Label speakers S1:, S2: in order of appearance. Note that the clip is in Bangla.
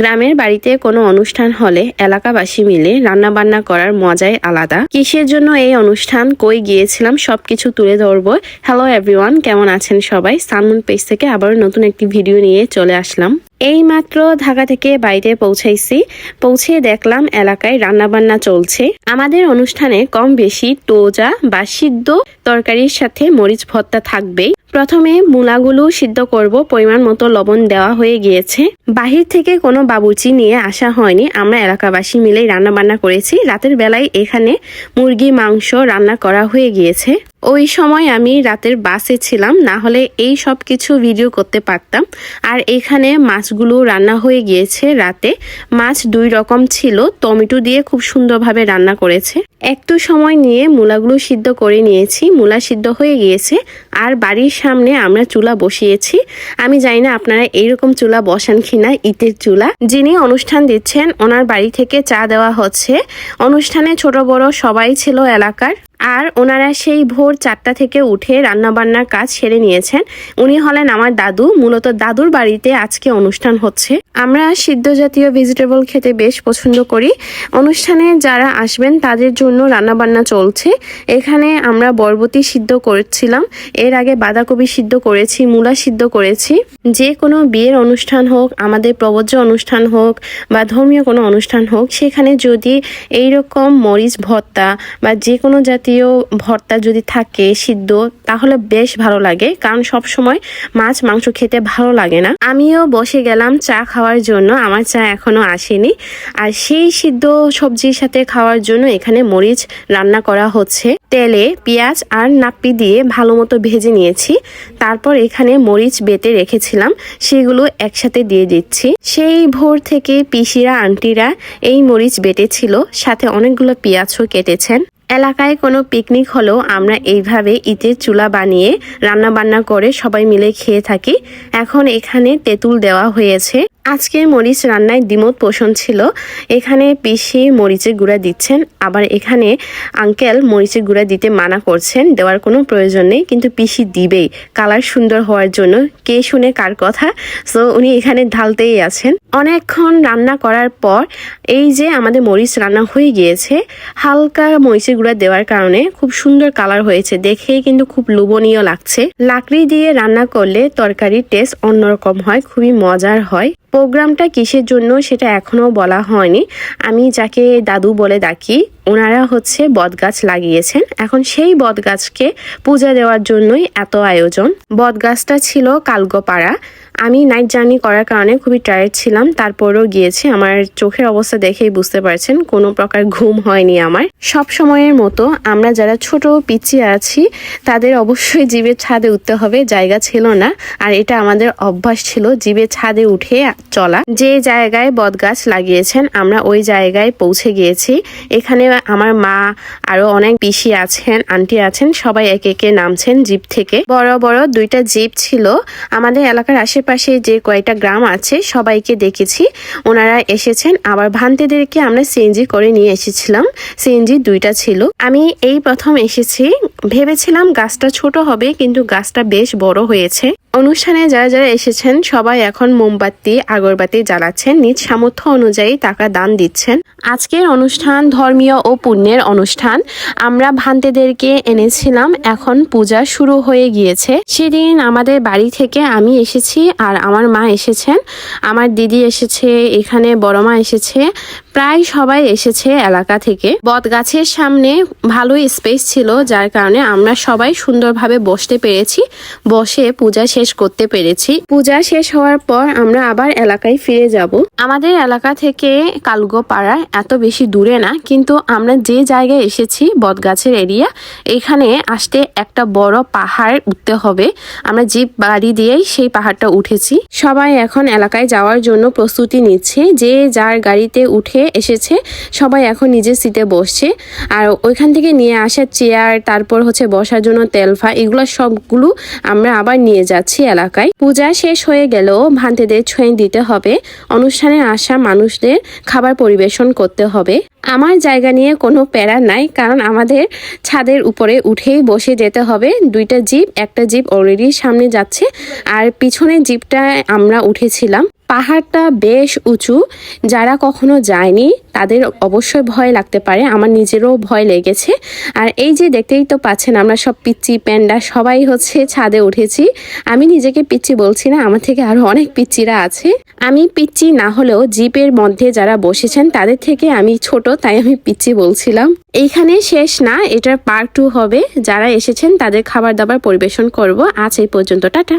S1: গ্রামের বাড়িতে কোনো অনুষ্ঠান হলে এলাকাবাসী মিলে রান্না বান্না করার মজাই আলাদা। কিসের জন্য এই অনুষ্ঠান, কই গিয়েছিলাম, সবকিছু তুলে ধরবো। হ্যালো এভরিওয়ান কেমন আছেন সবাই? সানমুন পেজ থেকে আবার নতুন একটি ভিডিও নিয়ে চলে আসলাম। এই মাত্র ঢাকা থেকে বাড়িতে পৌঁছাইছি। পৌঁছে দেখলাম এলাকায় রান্নাবান্না চলছে। আমাদের অনুষ্ঠানে কম বেশি টোজা বা সিদ্ধ তরকারির সাথে মরিচ ভর্তা থাকবেই। প্রথমে মূলাগুলো সিদ্ধ করব, পরিমাণ মতো লবণ দেওয়া হয়ে গিয়েছে। বাহির থেকে কোনো বাবুচি নিয়ে আসা হয়নি, আমরা এলাকাবাসী মিলেই রান্না বান্না করেছি। রাতের বেলায় এখানে মুরগি, মাংস রান্না করা হয়ে গিয়েছে। ওই সময় আমি রাতের বাসে ছিলাম, না হলে এই সব কিছু ভিডিও করতে পারতাম। আর এখানে মাছগুলো রান্না হয়ে গিয়েছে রাতে। মাছ দুই রকম ছিল, টমেটো দিয়ে খুব সুন্দরভাবে রান্না করেছে। একটু সময় নিয়ে মূলাগুলো সিদ্ধ করে নিয়েছি। মূলা সিদ্ধ হয়ে গিয়েছে, আর বাড়ির সামনে আমরা চুলা বসিয়েছি। আমি জানি না আপনারা এইরকম চুলা বসান কিনা, ইটের চুলা। যিনি অনুষ্ঠান দিচ্ছেন, ওনার বাড়ি থেকে চা দেওয়া হচ্ছে। অনুষ্ঠানে ছোট বড় সবাই ছিল এলাকার। আর ওনারা সেই ভোর চারটা থেকে উঠে রান্নাবান্নার কাজ সেরে নিয়েছেন। উনি হলেন আমার দাদু, মূলত দাদুর বাড়িতে আজকে অনুষ্ঠান হচ্ছে। আমরা সিদ্ধ জাতীয় ভেজিটেবল খেতে বেশ পছন্দ করি। অনুষ্ঠানে যারা আসবেন তাদের জন্য রান্নাবান্না চলছে। এখানে আমরা বরবটি সিদ্ধ করেছিলাম। এর আগে বাঁধাকপি সিদ্ধ করেছি, মূলা সিদ্ধ করেছি। যে কোনো বিয়ের অনুষ্ঠান হোক, আমাদের প্রবজ্য অনুষ্ঠান হোক বা ধর্মীয় কোনো অনুষ্ঠান হোক, সেখানে যদি এইরকম মরিচ, ভর্তা বা যে কোনো জাতীয় ভর্তা যদি থাকে সিদ্ধ, তাহলে বেশ ভালো লাগে। কারণ সব সময় মাছ, মাংস খেতে ভালো লাগে না। আমিও বসে গেলাম চা খাওয়ার জন্য, আমার চা এখনও আসেনি। আর সেই সিদ্ধ সবজির সাথে খাওয়ার জন্য এখানে মরিচ রান্না করা হচ্ছে। তেলে পেঁয়াজ আর নাপ্পি দিয়ে ভালো মতো ভেজে নিয়েছি। তারপর এখানে মরিচ বেটে রেখেছিলাম, সেগুলো একসাথে দিয়ে দিচ্ছি। সেই ভোর থেকে পিসিরা, আন্টিরা এই মরিচ বেটেছিল, সাথে অনেকগুলো পেঁয়াজও কেটেছেন। এলাকায় কোনো পিকনিক হলেও আমরা এইভাবে ইটের চুলা বানিয়ে রান্না বান্না করে সবাই মিলে খেয়ে থাকি। এখন এখানে তেঁতুল দেওয়া হয়েছে। আজকে মরিচ রান্নায় দ্বিমত পোষণ ছিল। এখানে পিসি মরিচের গুঁড়া দিচ্ছেন, আবার এখানে আঙ্কেল মরিচের গুঁড়া দিতে মানা করছেন, দেওয়ার কোনো প্রয়োজন নেই, কিন্তু পিসি দিবেই। কালার সুন্দর হওয়ার জন্য কে শুনে কার কথা, সো উনি এখানে ঢালতেই আছেন। অনেকক্ষণ রান্না করার পর এই যে আমাদের মরিচ রান্না হয়ে গিয়েছে, হালকা মরিচের গুঁড়া দেওয়ার কারণে খুব সুন্দর কালার হয়েছে, দেখেই কিন্তু খুব লোভনীয় লাগছে। লাকড়ি দিয়ে রান্না করলে তরকারির টেস্ট অন্যরকম হয়, খুবই মজার হয়। প্রোগ্রামটা কিসের জন্য সেটা এখনও বলা হয়নি। আমি যাকে দাদু বলে ডাকি, ওনারা হচ্ছে বদগাছ লাগিয়েছেন। এখন সেই বদগাছকে পূজা দেওয়ার জন্যই এত আয়োজন। বদগাছটা ছিল কালগোপাড়া। আমি নাইট জার্নি করার কারণে খুবই টায়ার্ড ছিলাম, তারপরেও গিয়েছি। আমার চোখের অবস্থা দেখেই বুঝতে পারছেন, কোনো প্রকার ঘুম হয়নি আমার। সব সময়ের মতো আমরা যারা ছোট পিছিয়ে আছি, তাদের অবশ্যই জীবের ছাদে উঠতে হবে, জায়গা ছিল না। আর এটা আমাদের অভ্যাস ছিল, জীবের ছাদে উঠে চলা। যে জায়গায় বটগাছ লাগিয়েছেন, আমরা ওই জায়গায় পৌঁছে গিয়েছি। এখানে আমার মা, আরও অনেক পিসি আছেন, আন্টি আছেন, সবাই একে একে নামছেন জিপ থেকে। বড় বড় দুইটা জিপ ছিল। আমাদের এলাকার আশেপাশে যে কয়েকটা গ্রাম আছে, সবাইকে দেখেছি। ওনারা এসেছেন। আবার ভান্তেদেরকে আমরা সিএনজি করে নিয়ে এসেছিলাম। সিএনজি দুইটা ছিল। আমি এই প্রথম এসেছি। ভেবেছিলাম গাছটা ছোট হবে, কিন্তু গাছটা বেশ বড় হয়েছে। অনুষ্ঠানে যারা যারা এসেছেন, সবাই এখন মোমবাতি, আগরবাতি জ্বালাচ্ছেন। নিজ সামর্থ্য অনুযায়ী টাকা দান দিচ্ছেন। আজকের অনুষ্ঠান ধর্মীয় ও পুণ্যের অনুষ্ঠান। আমরা ভান্তেদেরকে এনেছিলাম। এখন পূজা শুরু হয়ে গিয়েছে। সেদিন আমাদের বাড়ি থেকে আমি এসেছি। আর আমার মা এসেছেন। আমার দিদি এসেছে, এখানে বড় মা এসেছে। প্রায় সবাই এসেছে এলাকা থেকে। বট গাছের সামনে ভালোই স্পেস ছিল, যার কারণে আমরা সবাই সুন্দরভাবে বসতে পেরেছি। বসে পূজা শেষ করতে পেরেছি। পূজা শেষ হওয়ার পর আমরা আবার এলাকায় ফিরে যাব। আমাদের এলাকা থেকে কালগোপাড়া এত বেশি দূরে না, কিন্তু আমরা যে জায়গায় এসেছি, বটগাছের এরিয়া এখানে আসতে একটা বড় পাহাড় উঠতে হবে। আমরা জিপ বাড়ি দিয়েই সেই পাহাড়টা উঠেছি। সবাই এখন এলাকায় যাওয়ার জন্য প্রস্তুতি নিচ্ছে। যে যার গাড়িতে উঠে এসেছে, সবাই এখন নিজের সিটে বসছে। আর ওইখান থেকে নিয়ে আসা চেয়ার তারপর হচ্ছে বসার জন্য তেলফা, এগুলো সবগুলো আমরা আবার নিয়ে যাচ্ছি এলাকায়। পূজা শেষ হয়ে গেলেও ভান্তেদের ছুঁয়ে দিতে হবে। অনুষ্ঠানে আসা মানুষদের খাবার পরিবেশন করতে হবে। আমার জায়গা নিয়ে কোনো প্যারা নাই, কারণ আমাদের ছাদের উপরে উঠেই বসে যেতে হবে। দুইটা জিপ, একটা জিপ অলরেডি সামনে যাচ্ছে। আর পিছনে পিছনের জিপটা আমরা উঠেছিলাম। পাহাড়টা বেশ উঁচু। যারা কখনো যায়নি, তাদের অবশ্যই ভয় লাগতে পারে। আমার নিজেরও ভয় লেগেছে। আর এই যে দেখতেই তো পাচ্ছেন, আমরা সব পিচ্চি প্যান্ডা সবাই হচ্ছে ছাদে উঠেছি। আমি নিজেকে পিচ্চি বলছি না, আমার থেকে আরও অনেক পিচ্চিরা আছে। আমি পিচ্চি না হলেও জিপের মধ্যে যারা বসেছেন, তাদের থেকে আমি ছোট, তাই আমি পিচ্চি বলছিলাম। এইখানে শেষ না, এটার পার্ট টু হবে। যারা এসেছেন, তাদের খাবার দাবার পরিবেশন করব। আজ এই পর্যন্ত, টাটা।